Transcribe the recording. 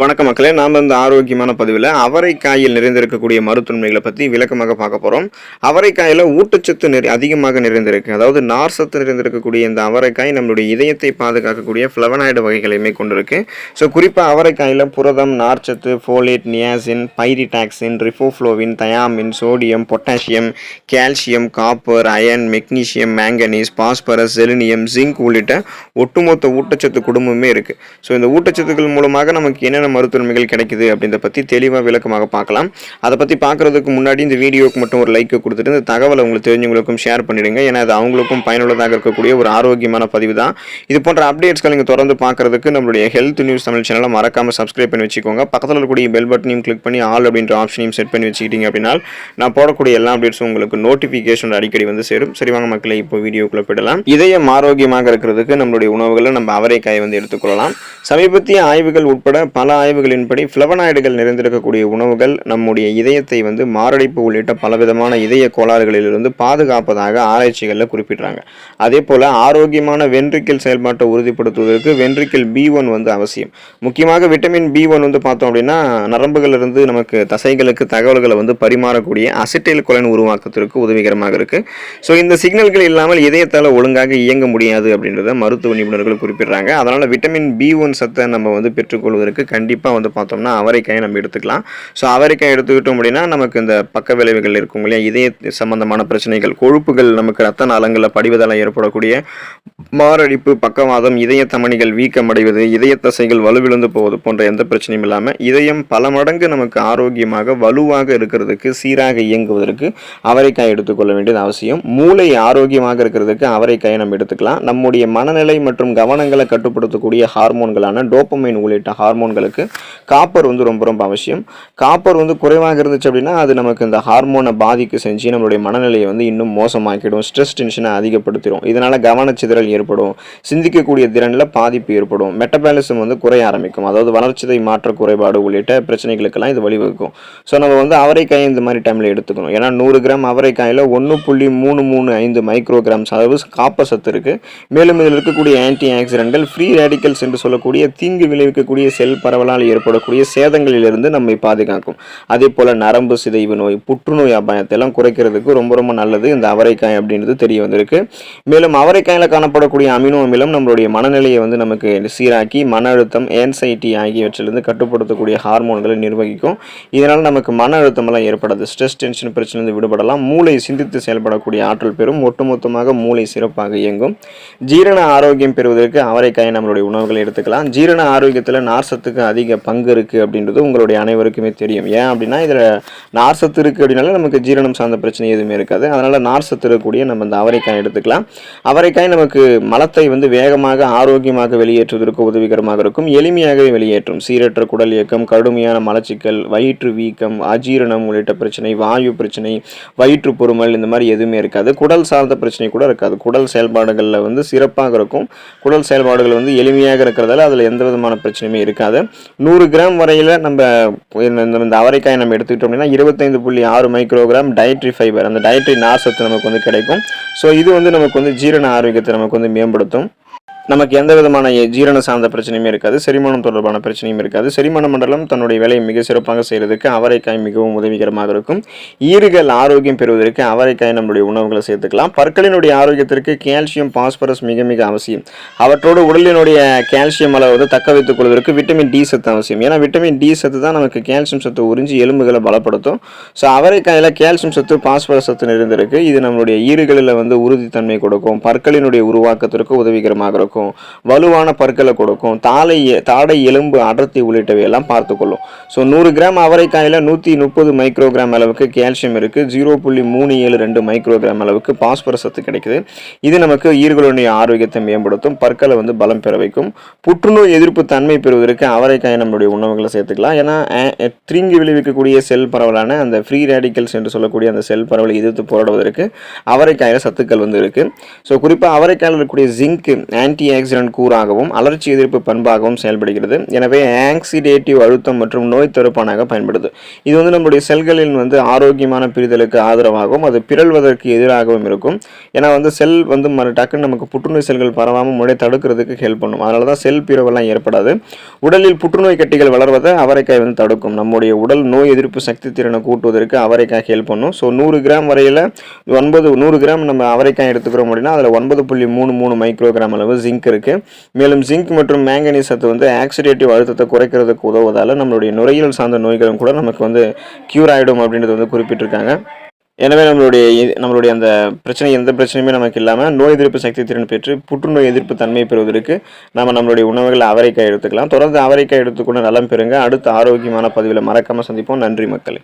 வணக்க மக்களே நாம் இந்த ஆரோக்கியமான பதிவில் அவரைக்காயில் நிறைந்திருக்கக்கூடிய மருத்துவமைகளை பற்றி விளக்கமாக பார்க்க போகிறோம் அவரைக்காயில் ஊட்டச்சத்து நிறை அதிகமாக நிறைந்திருக்கு. அதாவது நார் சத்து நிறைந்திருக்கக்கூடிய இந்த அவரைக்காய் நம்மளுடைய இதயத்தை பாதுகாக்கக்கூடிய ஃப்ளவனாய்டு வகைகளையுமே கொண்டிருக்கு ஸோ குறிப்பாக அவரைக்காயில் புரதம் நார்ச்சத்து folate niacin pyridoxine riboflavin thiamine sodium potassium calcium copper iron magnesium manganese phosphorus selenium zinc உள்ளிட்ட ஒட்டுமொத்த ஊட்டச்சத்து குடும்பமே இருக்குது ஸோ இந்த ஊட்டச்சத்துக்கள் மூலமாக நமக்கு என்னென்ன மருத்துவமைகள் கிடைக்குது அப்படின்றத பற்றி தெளிவாக விளக்கமாக பார்க்கலாம். அதை பற்றி பார்க்குறதுக்கு முன்னாடி இந்த வீடியோக்கு மட்டும் ஒரு லைக்கை கொடுத்துட்டு இந்த தகவலை உங்களுக்கு தெரிஞ்சவங்களுக்கும் ஷேர் பண்ணிடுங்க. ஏன்னா அது அவங்களுக்கும் பயனுள்ளதாக இருக்கக்கூடிய ஒரு ஆரோக்கியமான பதிவு தான். இது போன்ற அப்டேட்ஸ்களை நீங்கள் தொடர்ந்து பார்க்குறதுக்கு நம்மளுடைய ஹெல்த் நியூஸ் தமிழ் சேனலை மறக்காமல் சப்ஸ்கிரைப் பண்ணி வச்சுக்கோங்க. பக்கத்தில் இருக்கக்கூடிய பெல் பட்டனையும் கிளிக் பண்ணி ஆல் அப்படின்ற ஆப்ஷனையும் செட் பண்ணி வச்சுக்கிட்டீங்க அப்படின்னா நான் போடக்கூடிய எல்லா அப்டேட்ஸும் உங்களுக்கு நோட்டிஃபிகேஷன் அடிக்கடி வந்து சேரும். சரிவாங்க மக்களை இப்போ வீடியோக்குள்ள போயிடலாம். இதயம் ஆரோக்கியமாக இருக்கிறதுக்கு நம்மளுடைய உணவுகளை நம்ம அவரைக்காய் வந்து எடுத்துக்கொள்ளலாம் சமீபத்திய ஆய்வுகள் உட்பட பல ஆய்வுகளின்படி ஃப்ளவனாய்டுகள் நிறைந்திருக்கக்கூடிய உணவுகள் நம்முடைய இதயத்தை வந்து மாரடைப்பு உள்ளிட்ட பலவிதமான இதய கோளாறுகளிலிருந்து பாதுகாப்பதாக ஆராய்ச்சிகளில் குறிப்பிடுறாங்க. அதே போல் ஆரோக்கியமான வென்ட்ரிக்கல் செயல்பாட்டை உறுதிப்படுத்துவதற்கு வென்ட்ரிக்கல் பி ஒன் வந்து அவசியம். முக்கியமாக விட்டமின் பி ஒன் வந்து பார்த்தோம் அப்படின்னா நரம்புகளிலிருந்து நமக்கு தசைகளுக்கு தகவல்களை வந்து பரிமாறக்கூடிய அசிட்டைல் கொலன் உருவாக்கத்திற்கு உதவிகரமாக இருக்குது ஸோ இந்த சிக்னல்கள் இல்லாமல் இதயத்தால் ஒழுங்காக இயங்க முடியாது அப்படின்றத மருத்துவ நிபுணர்கள் குறிப்பிடுறாங்க. அதனால் விட்டமின் பி ஒன் சத்தை நம்ம வந்து பெற்றுக்கொள்வதற்கு கண்டிப்பாக வந்து பார்த்தோம்னா அவரைக்காயை நம்ம எடுத்துக்கலாம். ஸோ அவரைக்காய் எடுத்துக்கிட்டோம் அப்படின்னா நமக்கு இந்த பக்க விளைவுகள் இருக்கும் இல்லையா? இதய சம்பந்தமான பிரச்சனைகள் கொழுப்புகள் நமக்கு ரத்த நாளங்களில் படிவதால் ஏற்படக்கூடிய மாரடைப்பு பக்கவாதம் இதய தமணிகள் வீக்கமடைவது இதய தசைகள் வலுவிழந்து போவது போன்ற எந்த பிரச்சனையும் இல்லாமல் இதயம் பல மடங்கு நமக்கு ஆரோக்கியமாக வலுவாக இருக்கிறதுக்கு சீராக இயங்குவதற்கு அவரைக்காய் எடுத்துக்கொள்ள வேண்டியது அவசியம். மூளை ஆரோக்கியமாக இருக்கிறதுக்கு அவரைக்காயை நம்ம எடுத்துக்கலாம். நம்முடைய மனநிலை மற்றும் கவனங்களை கட்டுப்படுத்தக்கூடிய ஹார்மோன்களான டோப்பமைன் உள்ளிட்ட ஹார்மோன்களுக்கு காப்பர் வந்து ரொம்ப ரொம்ப அவசியம். காப்பர் வந்து குறைவாக இருந்துச்சு அப்படின்னா அது நமக்கு இந்த ஹார்மோனை பாதிக்க செஞ்சு நம்மளுடைய மனநிலையை வந்து இன்னும் மோசமாக்கிடும் ஸ்ட்ரெஸ் டென்ஷனை அதிகப்படுத்திடும் இதனால் கவனச்சிதறல் ஏற்படும். சிந்திக்கக்கூடிய திறனில் பாதிப்பு ஏற்படும். மெட்டபாலிசம் வந்து குறைய ஆரம்பிக்கும். அதாவது வளர்ச்சிதை மாற்ற குறைபாடு உள்ளிட்ட பிரச்சனைகளுக்கெல்லாம் இது வழிவகுக்கும். ஸோ நம்ம வந்து அவரைக்காய் இந்த மாதிரி டைமில் எடுத்துக்கணும். ஏன்னா நூறு கிராம் அவரைக்காயில் ஒன்று புள்ளி மூணு மூணு ஐந்து மைக்ரோ கிராம்ஸ் அளவு காப்பர் சத்து இருக்குது மேலும் இதில் இருக்கக்கூடிய ஆன்டி ஆக்சிடென்ட்கள் ஃப்ரீ ரேடிக்கல்ஸ் என்று சொல்லக்கூடிய தீங்கு விளைவிக்கக்கூடிய செல் உணவுகளால் ஏற்படக்கூடிய சேதங்களிலிருந்து நம்மை பாதுகாக்கும். அதே போல் நரம்பு சிதைவு நோய் புற்றுநோய் அபாயத்தெல்லாம் குறைக்கிறதுக்கு ரொம்ப ரொம்ப நல்லது இந்த அவரைக்காய் அப்படின்றது தெரிய வந்திருக்கு. மேலும் அவரைக்காயில் காணப்படக்கூடிய அமினோ அமிலம் நம்மளுடைய மனநிலையை வந்து நமக்கு சீராக்கி மன அழுத்தம் ஏன்சைட்டி ஆகியவற்றிலிருந்து கட்டுப்படுத்தக்கூடிய ஹார்மோன்களை நிர்வகிக்கும். இதனால் நமக்கு மன அழுத்தமெல்லாம் ஏற்படாது. ஸ்ட்ரெஸ் டென்ஷன் பிரச்சனை விடுபடலாம். மூளை சிந்தித்து செயல்படக்கூடிய ஆற்றல் பெறும். ஒட்டுமொத்தமாக மூளை சிறப்பாக இயங்கும். ஜீரண ஆரோக்கியம் பெறுவதற்கு அவரைக்காயை நம்மளுடைய உணவுகளை எடுத்துக்கலாம். ஜீரண ஆரோக்கியத்தில் நார்சத்துக்கு அதிக பங்கு இருக்குது அப்படின்றது உங்களுடைய அனைவருக்குமே தெரியும். ஏன் அப்படின்னா இதில் நார்சத்து இருக்குது அப்படின்னால நமக்கு ஜீரணம் சார்ந்த பிரச்சனை எதுவுமே இருக்காது. அதனால் நார்சத்து இருக்கக்கூடிய நம்ம இந்த அவரைக்காய் எடுத்துக்கலாம். அவரைக்காய் நமக்கு மலத்தை வந்து வேகமாக ஆரோக்கியமாக வெளியேற்றுவதற்கு உதவிகரமாக இருக்கும். எளிமையாகவே வெளியேற்றும். சீரற்ற குடல் இயக்கம் கடுமையான மலச்சிக்கல் வயிற்று வீக்கம் அஜீரணம் உள்ளிட்ட பிரச்சனை வாயு பிரச்சனை வயிற்று பொறுமல் இந்த மாதிரி எதுவுமே இருக்காது. குடல் சார்ந்த பிரச்சனை கூட இருக்காது. குடல் செயல்பாடுகளில் வந்து சிறப்பாக இருக்கும். குடல் செயல்பாடுகள் வந்து எளிமையாக இருக்கிறதால அதில் எந்த விதமான பிரச்சனையுமே இருக்காது. நூறு கிராம் வரையில் நம்ம இந்த இந்த அவரைக்காய் நம்ம எடுத்துக்கிட்டோம் அப்படின்னா இருபத்தைந்து புள்ளி ஆறு மைக்ரோகிராம் டயட்ரி ஃபைபர் அந்த டயட்ரி நார்சத்து நமக்கு வந்து கிடைக்கும். ஸோ இது வந்து நமக்கு வந்து ஜீரண ஆரோக்கியத்தை நமக்கு வந்து மேம்படுத்தும். நமக்கு எந்த விதமான ஜீரண சார்ந்த பிரச்சனையுமே இருக்காது செரிமானம் தொடர்பான பிரச்சனையும் இருக்காது. செரிமான மண்டலம் தன்னுடைய வேலையை மிக சிறப்பாக செய்கிறதுக்கு அவரைக்காய் மிகவும் உதவிகரமாக இருக்கும். ஈறுகள் ஆரோக்கியம் பெறுவதற்கு அவரைக்காய் நம்மளுடைய உணவுகளை சேர்த்துக்கலாம். பற்களினுடைய ஆரோக்கியத்திற்கு கால்சியம் பாஸ்பரஸ் மிக மிக அவசியம். அவற்றோடு உடலினுடைய கால்சியம் அளவு வந்து தக்க வைத்துக் கொள்வதற்கு விட்டமின் டி சத்து அவசியம். ஏன்னா விட்டமின் டி சத்து தான் நமக்கு கால்சியம் சத்து உறிஞ்சி எலும்புகளை பலப்படுத்தும். ஸோ அவரைக்காயில் கால்சியம் சத்து பாஸ்பரஸ் சத்து நிறைந்திருக்கு. இது நம்மளுடைய ஈறுகளில் வந்து உறுதித்தன்மை கொடுக்கும். பற்களினுடைய உருவாக்கத்திற்கு உதவிகரமாக இருக்கும். வலுவான பற்களை கொடுக்கும் தாளை தாடை எலும்பு அடர்த்தி உள்ளிட்டவை எல்லாம் பார்த்துக்கொள்ளும். ஸோ நூறு கிராம் அவரைக்காயில் நூற்றி முப்பது மைக்ரோகிராம் அளவுக்கு கால்சியம் இருக்குது ஜீரோ புள்ளி மூணு ஏழு ரெண்டு மைக்ரோகிராம் அளவுக்கு பாஸ்பரஸ் சத்து கிடைக்குது. இது நமக்கு ஈர்களுடைய ஆரோக்கியத்தை மேம்படுத்தும் பற்களை வந்து பலம் பெற வைக்கும். புற்றுநோய் எதிர்ப்பு தன்மை பெறுவதற்கு அவரைக்காயை நம்மளுடைய உணவுகளை சேர்த்துக்கலாம். ஏன்னா அஹ், தீங்கு விளைவிக்கக்கூடிய செல் பரவலான அந்த ஃப்ரீ ரேடிக்கல்ஸ் என்று சொல்லக்கூடிய அந்த செல் பரவலை எதிர்த்து போராடுவதற்கு அவரைக்காயில் சத்துக்கள் வந்து இருக்குது ஸோ குறிப்பாக அவரைக்காயில் இருக்கக்கூடிய ஜிங்க் ஆன்டி ஆக்சிடென்ட் கூறாகவும் அலர்ச்சி எதிர்ப்பு பண்பாகவும் செயல்படுகிறது. எனவே ஆக்சிடேட்டிவ் அழுத்தம் மற்றும் நோய் தடுப்பானாக பயன்படுது. இது வந்து நம்மளுடைய செல்களின் வந்து ஆரோக்கியமான பிரிதலுக்கு ஆதரவாகவும் அது பிறழ்வதற்கு எதிராகவும் இருக்கும். ஏன்னா வந்து செல் வந்து மறு டக்குன்னு நமக்கு புற்றுநோய் செல்கள் பரவாமல் முறை தடுக்கிறதுக்கு ஹெல்ப் பண்ணும். அதனால தான் செல் பிறவெல்லாம் ஏற்படாது. உடலில் புற்றுநோய் கட்டிகள் வளர்வதை அவரைக்காய் வந்து தடுக்கும். நம்முடைய உடல் நோய் எதிர்ப்பு சக்தி திறனை கூட்டுவதற்கு அவரைக்காய் ஹெல்ப் பண்ணும். ஸோ நூறு கிராம் வரையில் ஒன்பது நூறு கிராம் நம்ம அவரைக்காய் எடுத்துக்கிறோம் அப்படின்னா அதில் ஒன்பது புள்ளி மூணு மூணு மைக்ரோகிராம் அளவு ஜிங்க் இருக்குது மேலும் ஜிங்க் மற்றும் மேங்கனீஸ் சத்து வந்து ஆக்சிடேட்டிவ் அழுத்தத்தை குறைக்கிறதுக்கு உதவுவதால் நம்மளுடைய நுரையீரல் சார்ந்த நோய்களும் கூட நமக்கு வந்து க்யூர் ஆகிடும் அப்படின்றது வந்து குறிப்பிட்டிருக்காங்க. எனவே நம்மளுடைய நம்மளுடைய அந்த பிரச்சனை எந்த பிரச்சனையுமே நமக்கு இல்லாமல் நோய் எதிர்ப்பு சக்தி திறன் பெற்று புற்றுநோய் எதிர்ப்பு தன்மை பெறுவதற்கு நம்ம நம்மளுடைய உணவுகளை அவரைக்காய் எடுத்துக்கலாம். தொடர்ந்து அவரைக்காய் எடுத்துக்கொண்டு நலம் பெறுங்க. அடுத்த ஆரோக்கியமான பதிவில் மறக்காமல் சந்திப்போம். நன்றி மக்களே.